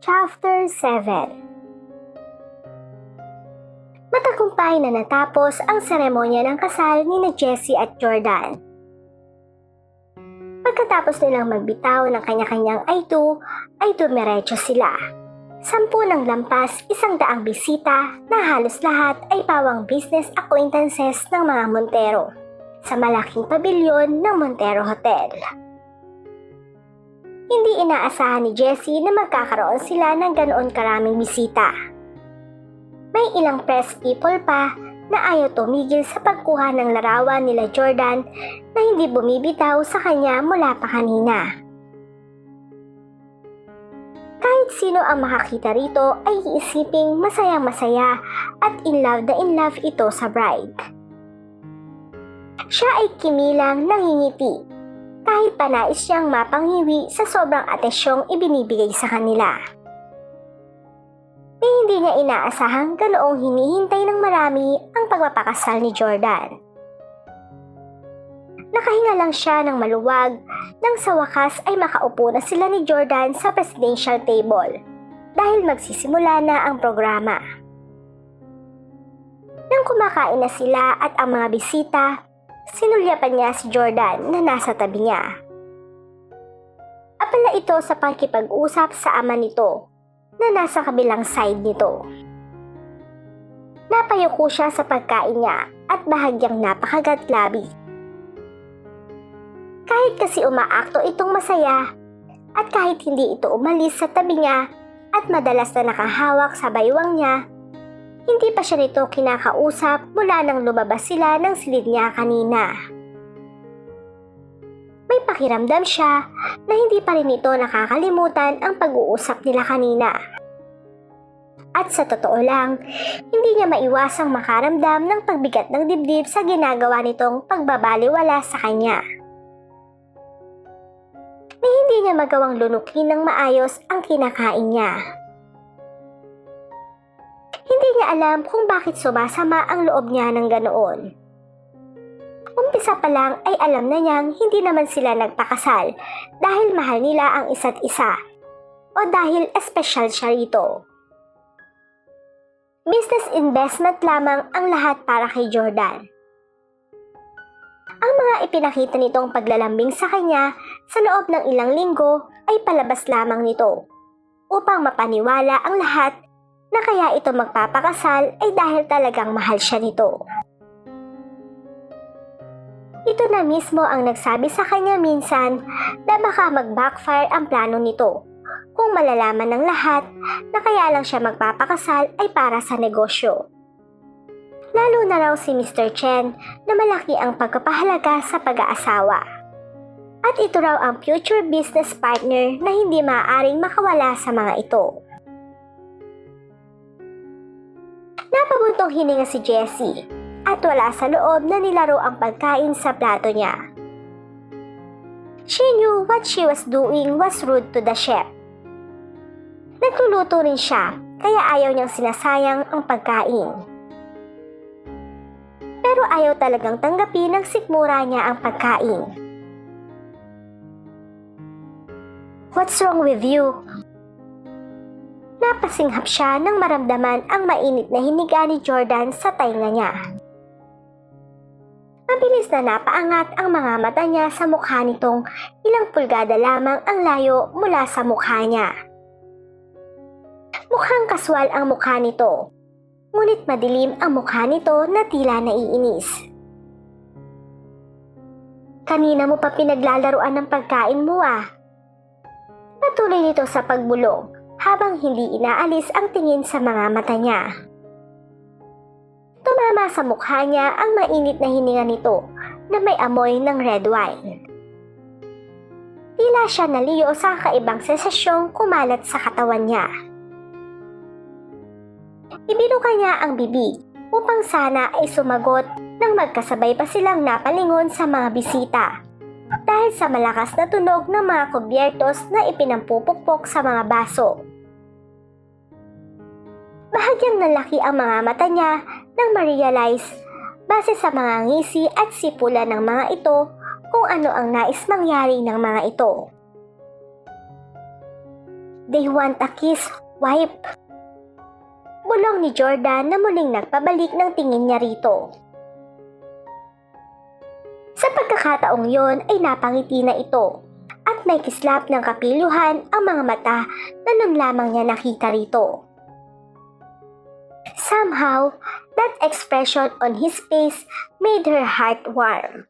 Chapter 7 Matagumpay na natapos ang seremonya ng kasal ni na Jessie at Jordan. Pagkatapos nilang magbitaw ng kanya-kanyang I2, ay dumiretso sila. Sampu ng lampas, isang daang bisita na halos lahat ay pawang business acquaintances ng mga Montero sa malaking pabilyon ng Montero Hotel. Hindi inaasahan ni Jessie na magkakaroon sila ng ganoon karaming bisita. May ilang press people pa na ayaw tumigil sa pagkuha ng larawan nila Jordan na hindi bumibitaw sa kanya mula pa kanina. Kahit sino ang makakita rito ay iisiping masayang masaya at in love na in love ito sa bride. Siya ay kimilang nangingiti kahit pa nais siyang mapanghiwi sa sobrang atesyong ibinibigay sa kanila. Ni hindi niya inaasahang ganoong hinihintay ng marami ang pagpapakasal ni Jordan. Nakahinga lang siya ng maluwag nang sa wakas ay makaupo na sila ni Jordan sa presidential table dahil magsisimula na ang programa. Nang kumakain na sila at ang mga bisita, sinulyapan niya si Jordan na nasa tabi niya. Apala ito sa pakikipag-usap sa ama nito na nasa kabilang side nito. Napayuko siya sa pagkain niya at bahagyang napakagatlabi. Kahit kasi umaakto itong masaya at kahit hindi ito umalis sa tabi niya at madalas na nakahawak sa baywang niya, hindi pa siya nito kinakausap mula nang lumabas sila ng silid niya kanina. May pakiramdam siya na hindi pa rin ito nakakalimutan ang pag-uusap nila kanina. At sa totoo lang, hindi niya maiwasang makaramdam ng pagbigat ng dibdib sa ginagawa nitong pagbabaliwala sa kanya. Na hindi niya magawang lunukin ng maayos ang kinakain niya. Niya alam kung bakit sumasama ang loob niya ng ganoon. Umpisa pa lang ay alam na niyang hindi naman sila nagpakasal dahil mahal nila ang isa't isa o dahil espesyal siya rito. Business investment lamang ang lahat para kay Jordan. Ang mga ipinakita nitong paglalambing sa kanya sa loob ng ilang linggo ay palabas lamang nito upang mapaniwala ang lahat na kaya ito magpapakasal ay dahil talagang mahal siya nito. Ito na mismo ang nagsabi sa kanya minsan na baka mag-backfire ang plano nito kung malalaman ng lahat na kaya lang siya magpapakasal ay para sa negosyo. Lalo na raw si Mr. Chen na malaki ang pagkapahalaga sa pag-aasawa. At ito raw ang future business partner na hindi maaaring makawala sa mga ito. Napabuntong hininga si Jessie at wala sa loob na nilaro ang pagkain sa plato niya. She knew what she was doing was rude to the chef. Nagluluto rin siya kaya ayaw niyang sinasayang ang pagkain. Pero ayaw talagang tanggapin ng sikmura niya ang pagkain. What's wrong with you? Napasinghap siya nang maramdaman ang mainit na hiniga ni Jordan sa tainga niya. Mabilis na napaangat ang mga mata niya sa mukha nitong ilang pulgada lamang ang layo mula sa mukha niya. Mukhang kaswal ang mukha nito, ngunit madilim ang mukha nito na tila naiinis. Kanina mo pa pinaglalaruan ng pagkain mo ah. Patuloy nito sa pagbulong habang hindi inaalis ang tingin sa mga mata niya. Tumama sa mukha niya ang mainit na hininga nito na may amoy ng red wine. Tila siya naliyo sa kaibang sensasyong kumalat sa katawan niya. Ibinuka niya ang bibig upang sana ay sumagot nang magkasabay pa silang napalingon sa mga bisita dahil sa malakas na tunog ng mga kubyertos na ipinampupukpok sa mga baso. Bahagyang nalaki ang mga mata niya nang ma-realize base sa mga ngisi at sipula ng mga ito kung ano ang nais mangyari ng mga ito. They want a kiss, wipe. Bulong ni Jordan na muling nagpabalik ng tingin niya rito. Sa pagkakataong yon ay napangiti na ito at may kislap ng kapiluhan ang mga mata na nun lamang niya nakita rito. Somehow, that expression on his face made her heart warm.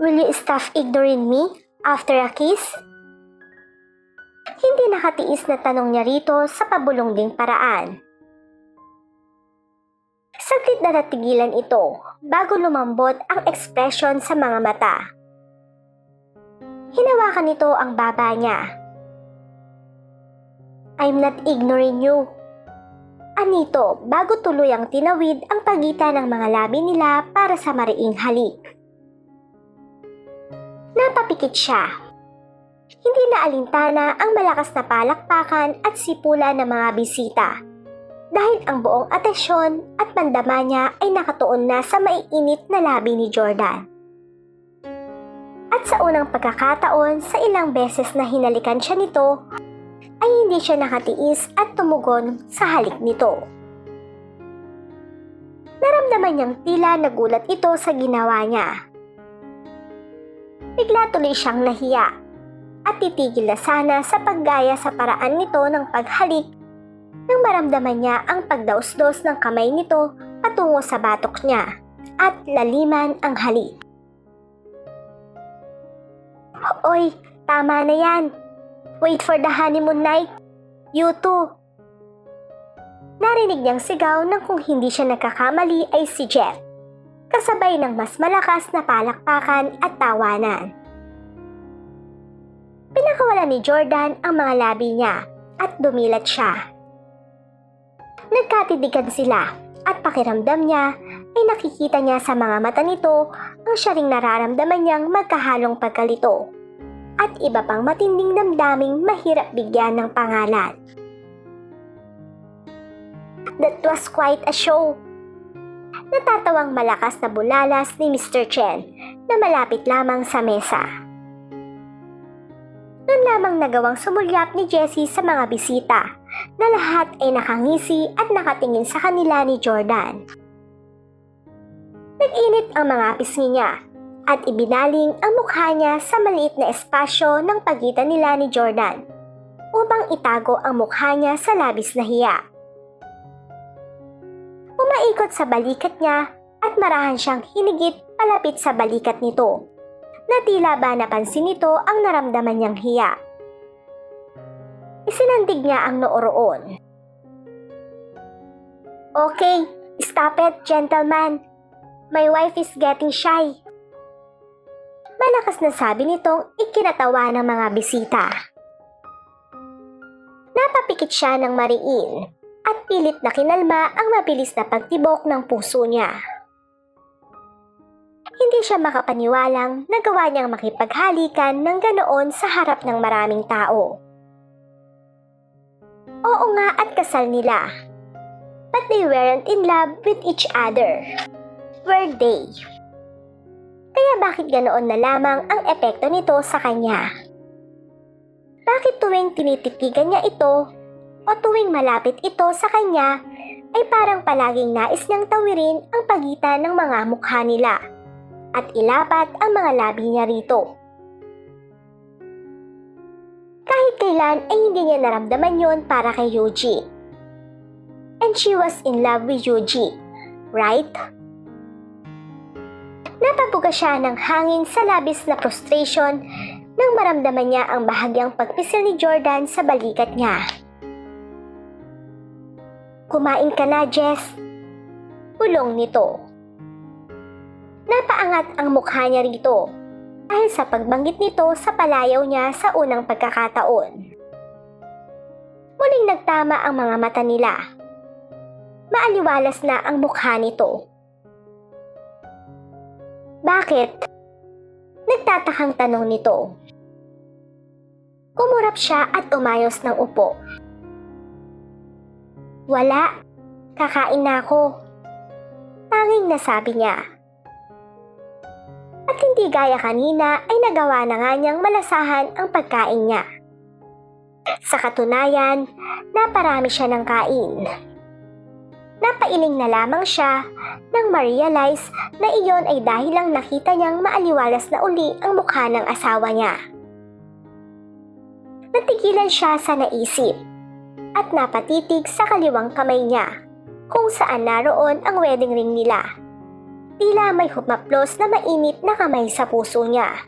Will you stop ignoring me after a kiss? Hindi nakatiis na tanong niya rito sa pabulong ding paraan. Saglit na natigilan ito bago lumambot ang ekspresyon sa mga mata. Hinawakan nito ang baba niya. I'm not ignoring you. Anito bago tuluyang tinawid ang pagitan ng mga labi nila para sa mariing halik. Napapikit siya. Hindi na alintana ang malakas na palakpakan at sipula ng mga bisita dahil ang buong atensyon at mandama niya ay nakatuon na sa maiinit na labi ni Jordan. At sa unang pagkakataon sa ilang beses na hinalikan siya nito, ay hindi siya nakatiis at tumugon sa halik nito. Naramdaman niyang tila nagulat ito sa ginawa niya. Bigla tuloy siyang nahiya at titigil na sana sa paggaya sa paraan nito ng paghalik nang maramdaman niya ang pagdausdos ng kamay nito patungo sa batok niya at laliman ang halik. Oy, tama na yan. Wait for the honeymoon night. You too. Narinig niyang sigaw ng kung hindi siya nagkakamali ay si Jeff. Kasabay ng mas malakas na palakpakan at tawanan. Pinakawalan ni Jordan ang mga labi niya at dumilat siya. Nagkatidigan sila at pakiramdam niya ay nakikita niya sa mga mata nito ang siya ring nararamdaman niyang magkahalong pagkalito at iba pang matinding damdaming mahirap bigyan ng pangalan. That was quite a show. Natatawang malakas na bulalas ni Mr. Chen na malapit lamang sa mesa. Noon lamang nagawang sumulyap ni Jessie sa mga bisita na lahat ay nakangisi at nakatingin sa kanila ni Jordan. Nag-init ang mga pisngi niya at ibinaling ang mukha niya sa maliit na espasyo ng pagitan nila ni Jordan upang itago ang mukha niya sa labis na hiya. Umaikot sa balikat niya at marahan siyang hinigit palapit sa balikat nito na tila ba napansin nito ang naramdaman niyang hiya. Isinandig niya ang noo roon. Okay, stop it, gentleman. My wife is getting shy. Malakas na sabi nitong ikinatawa ng mga bisita. Napapikit siya ng mariin at pilit na kinalma ang mabilis na pagtibok ng puso niya. Hindi siya makapaniwalang nagawa niyang makipaghalikan ng ganoon sa harap ng maraming tao. Oo nga at kasal nila. But they weren't in love with each other. Were they? Kaya bakit ganoon na lamang ang epekto nito sa kanya? Bakit tuwing tinititigan niya ito o tuwing malapit ito sa kanya ay parang palaging nais niyang tawirin ang pagitan ng mga mukha nila at ilapat ang mga labi niya rito. Kailan ay hindi niya naramdaman yon para kay Yuji. And she was in love with Yuji, right? Napabuga siya ng hangin sa labis na frustration nang maramdaman niya ang bahagyang pagpisil ni Jordan sa balikat niya. Kumain ka na, Jess. Pulong nito. Napaangat ang mukha niya rito dahil sa pagbanggit nito sa palayaw niya sa unang pagkakataon. Muling nagtama ang mga mata nila. Maaliwalas na ang mukha nito. Bakit? Nagtatakang tanong nito. Kumurap siya at umayos ng upo. Wala. Kakain na ako. Tanging nasabi niya. At hindi gaya kanina ay nagawa na nga niyang malasahan ang pagkain niya. Sa katunayan, naparami siya ng kain. Napailing na lamang siya nang ma-realize na iyon ay dahil lang nakita niyang maaliwalas na uli ang mukha ng asawa niya. Natigilan siya sa naisip at napatitig sa kaliwang kamay niya kung saan naroon ang wedding ring nila. Tila may humaplos na mainit na kamay sa puso niya.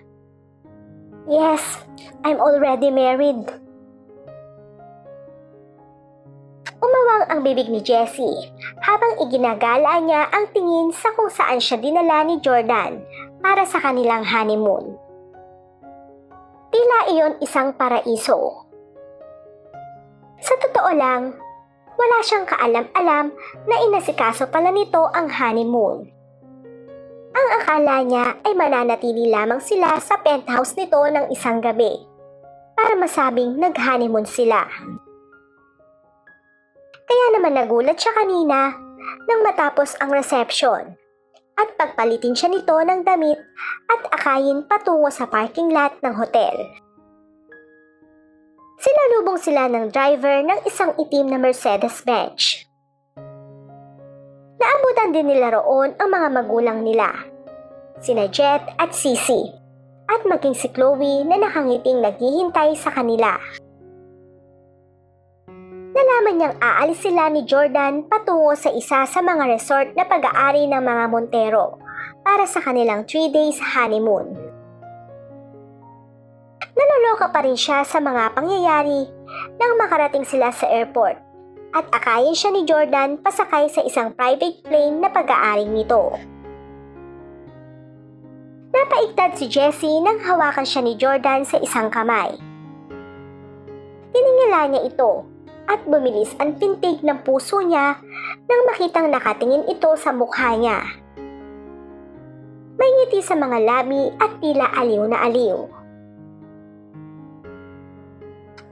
Yes, I'm already married. Umawang ang bibig ni Jessie habang iginagala niya ang tingin sa kung saan siya dinala ni Jordan para sa kanilang honeymoon. Tila iyon isang paraiso. Sa totoo lang, wala siyang kaalam-alam na inasikaso pala nito ang honeymoon. Ang akala niya ay mananatili lamang sila sa penthouse nito ng isang gabi para masabing nag-honeymoon sila. Kaya naman nagulat siya kanina nang matapos ang reception at pagpalitin siya nito ng damit at akayin patungo sa parking lot ng hotel. Sinalubong sila ng driver ng isang itim na Mercedes-Benz. Naabutan din nila roon ang mga magulang nila, sina Jet at Sisi, at maging si Chloe na nakangiting naghihintay sa kanila. Nalaman niyang aalis sila ni Jordan patungo sa isa sa mga resort na pag-aari ng mga Montero para sa kanilang 3 days honeymoon. Nanoloka pa rin siya sa mga pangyayari nang makarating sila sa airport at akayin siya ni Jordan pasakay sa isang private plane na pag-aaring nito. Napaigtad si Jessie nang hawakan siya ni Jordan sa isang kamay. Tiningala niya ito at bumilis ang pintig ng puso niya nang makitang nakatingin ito sa mukha niya. May ngiti sa mga labi at tila aliw na aliw.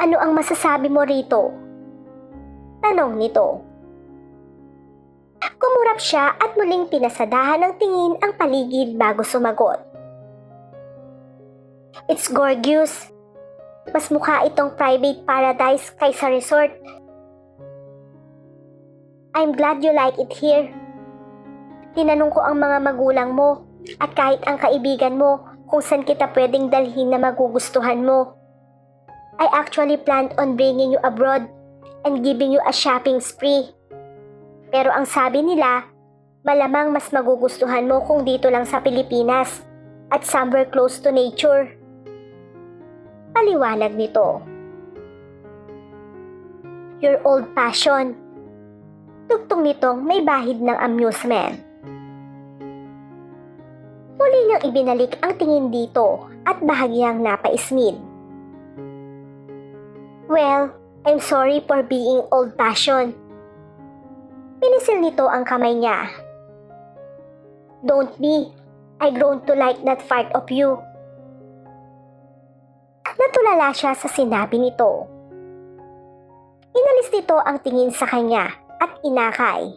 Ano ang masasabi mo rito? Tanong nito. Kumurap siya at muling pinasadahan ng tingin ang paligid bago sumagot. It's gorgeous. Mas mukha itong private paradise kaysa resort. I'm glad you like it here. Tinanong ko ang mga magulang mo at kahit ang kaibigan mo kung saan kita pwedeng dalhin na magugustuhan mo. I actually planned on bringing you abroad and giving you a shopping spree. Pero ang sabi nila, malamang mas magugustuhan mo kung dito lang sa Pilipinas at somewhere close to nature. Paliwanag nito. Your old passion. Tugtong nitong may bahid ng amusement. Muli niyang ibinalik ang tingin dito at bahagyang napaismid. Well, I'm sorry for being old-fashioned. Pinisil nito ang kamay niya. Don't be. I grown to like that part of you. Natulala siya sa sinabi nito. Inalis nito ang tingin sa kanya at inakay.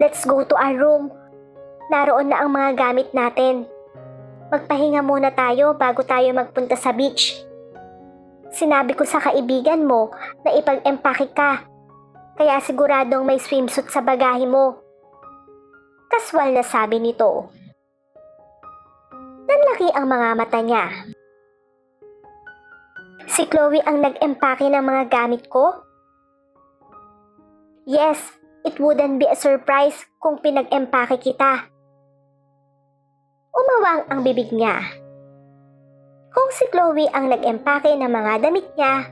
Let's go to our room. Naroon na ang mga gamit natin. Magpahinga muna tayo bago tayo magpunta sa beach. Sinabi ko sa kaibigan mo na ipag-empake ka. Kaya siguradong may swimsuit sa bagahe mo. Kaswal na sabi nito. Nanlaki ang mga mata niya. Si Chloe ang nag-empake ng mga gamit ko? Yes, it wouldn't be a surprise kung pinag-empake kita. Umawang ang bibig niya. Kung si Chloe ang nag-empake ng mga damit niya,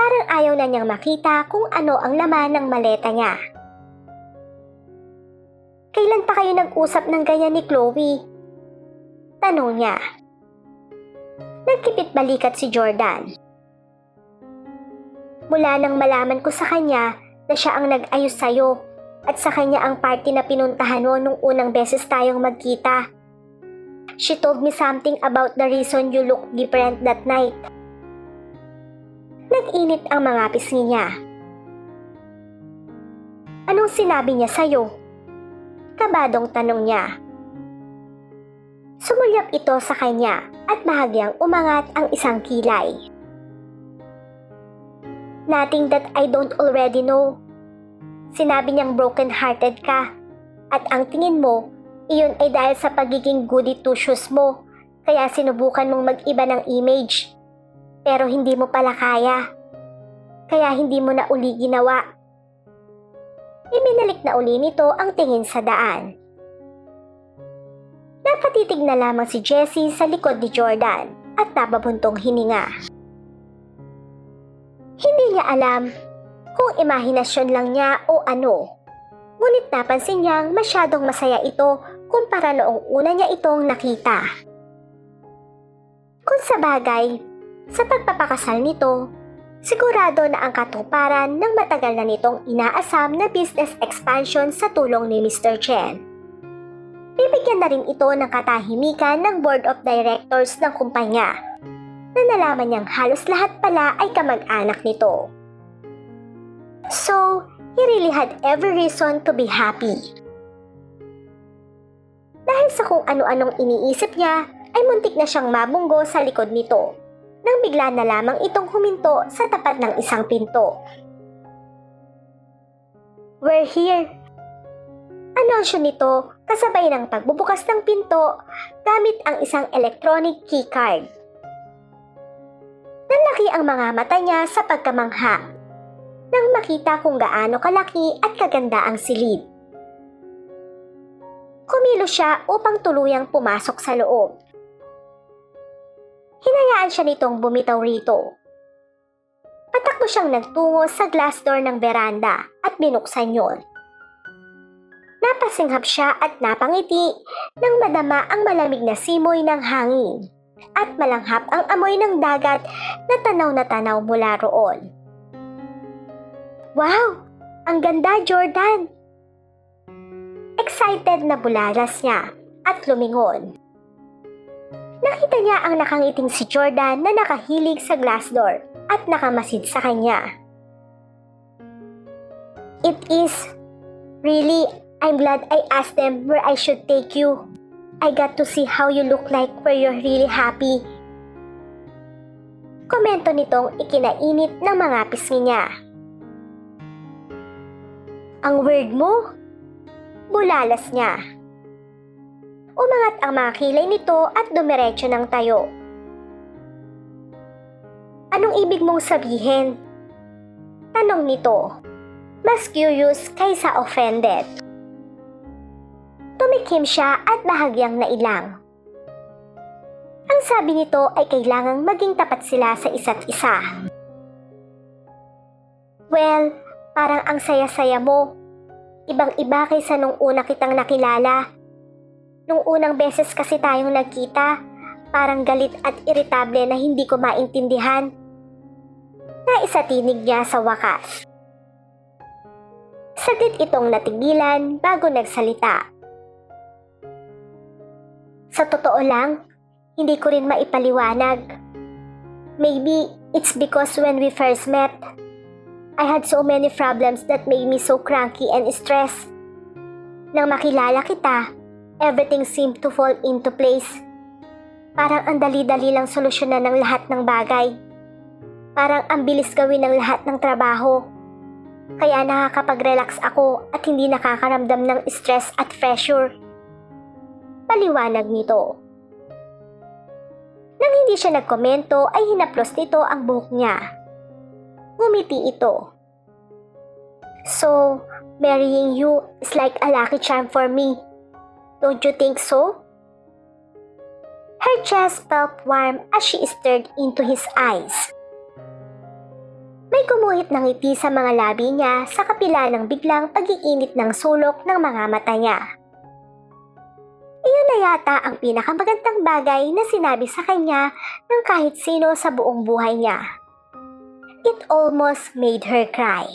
parang ayaw na niyang makita kung ano ang laman ng maleta niya. Kailan pa kayo nag-usap ng ganyan ni Chloe? Tanong niya. Nagkipit balikat si Jordan. Mula nang malaman ko sa kanya na siya ang nag-ayos sa'yo at sa kanya ang party na pinuntahan mo nung unang beses tayong magkita. She told me something about the reason you look different that night. Nag-init ang mga pisngi niya. Anong sinabi niya sa'yo? Kabadong tanong niya. Sumulyap ito sa kanya at bahagyang umangat ang isang kilay. Nothing that I don't already know. Sinabi niyang broken-hearted ka. At ang tingin mo, iyon ay dahil sa pagiging goody two-shoes mo. Kaya sinubukan mong mag-iba ng image. Pero hindi mo pala kaya. Kaya hindi mo na uli ginawa. Ibinalik na uli nito ang tingin sa daan. Napatitig na lamang si Jessie sa likod ni Jordan at nababuntong hininga. Hindi niya alam kung imahinasyon lang niya o ano. Ngunit napansin niyang masyadong masaya ito kumpara noong una niya itong nakita. Kung sa bagay, sa pagpapakasal nito, sigurado na ang katuparan ng matagal na nitong inaasam na business expansion sa tulong ni Mr. Chen. Bibigyan na rin ito ng katahimikan ng board of directors ng kumpanya na nalaman niyang halos lahat pala ay kamag-anak nito. So, he really had every reason to be happy. Sa kung ano-anong iniisip niya, ay muntik na siyang mabunggo sa likod nito nang bigla na lamang itong huminto sa tapat ng isang pinto. We're here. Anunsyo nito kasabay ng pagbubukas ng pinto gamit ang isang electronic keycard. Nalaki ang mga mata niya sa pagkamangha nang makita kung gaano kalaki at kaganda ang silid. Kumilos siya upang tuluyang pumasok sa loob. Hinayaan siya nitong bumitaw rito. Patakbo siyang nagtungo sa glass door ng veranda at binuksan yon. Napasinghap siya at napangiti nang madama ang malamig na simoy ng hangin at malanghap ang amoy ng dagat na tanaw na tanaw mula roon. Wow! Ang ganda, Jordan! Excited na bulalas niya at lumingon. Nakita niya ang nakangiting si Jordan na nakahilig sa glass door at nakamasid sa kanya. It is really, I'm glad I asked them where I should take you. I got to see how you look like where you're really happy. Komento nitong ikinainit ng mga pisngi niya. Ang weird mo? Bulalas niya. Umangat ang mga kilay nito at dumiretso ng tayo. Anong ibig mong sabihin? Tanong nito. Mas curious kaysa offended. Tumikim siya at bahagyang nailang. Ang sabi nito ay kailangang maging tapat sila sa isa't isa. Well, parang ang saya-saya mo. Ibang-iba kaysa nung una kitang nakilala. Nung unang beses kasi tayong nagkita, parang galit at iritable na hindi ko maintindihan. Naisatinig niya sa wakas. Saglit itong natigilan bago nagsalita. Sa totoo lang, hindi ko rin maipaliwanag. Maybe it's because when we first met, I had so many problems that made me so cranky and stressed. Nang makilala kita, everything seemed to fall into place. Parang ang dali-dali lang solusyonan ng lahat ng bagay. Parang ang bilis gawin ng lahat ng trabaho. Kaya nakakapag-relax ako at hindi nakakaramdam ng stress at pressure. Paliwanag nito. Nang hindi siya nagkomento ay hinaplos nito ang buhok niya. Ngumiti ito. So, marrying you is like a lucky charm for me. Don't you think so? Her chest felt warm as she stared into his eyes. May kumuhit ng ngiti sa mga labi niya sa kapila ng biglang pag-iinit ng sulok ng mga mata niya. Iyon na yata ang pinakamagandang bagay na sinabi sa kanya ng kahit sino sa buong buhay niya. It almost made her cry.